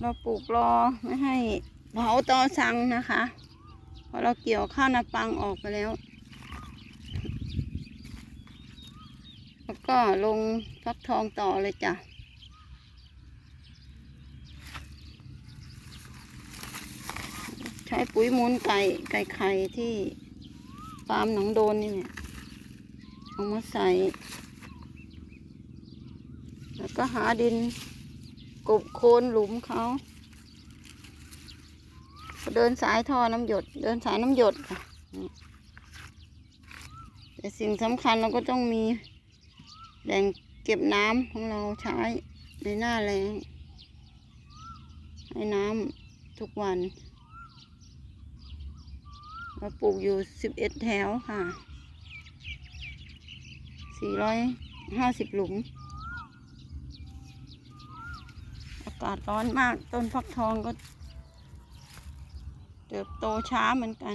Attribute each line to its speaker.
Speaker 1: เราปลูกรอไม่ให้เผาตอสังนะคะพราะเราเกี่ยวข้าวนาปังออกไปแล้ว แล้วก็ลงฟักทองต่อเลยจ้ะใช้ปุ๋ยมูลไก่ไก่ไข่ที่ฟาร์มหนองโดนนี่เนี่ยเอามาใส่ แล้วก็หาดิน กบโคนหลุมเขาเดินสายท่อน้ำหยด เดินสายน้ำหยดค่ะแต่สิ่งสำคัญเราก็ต้องมีแหล่งเก็บน้ำของเราใช้ในหน้าแรงให้น้ำทุกวันเราปลูกอยู่สิบเอ็ดแถวค่ะสี่ร้อยห้าสิบหลุม อากาศร้อนมากต้นฟักทองก็เติบโตช้าเหมือนกัน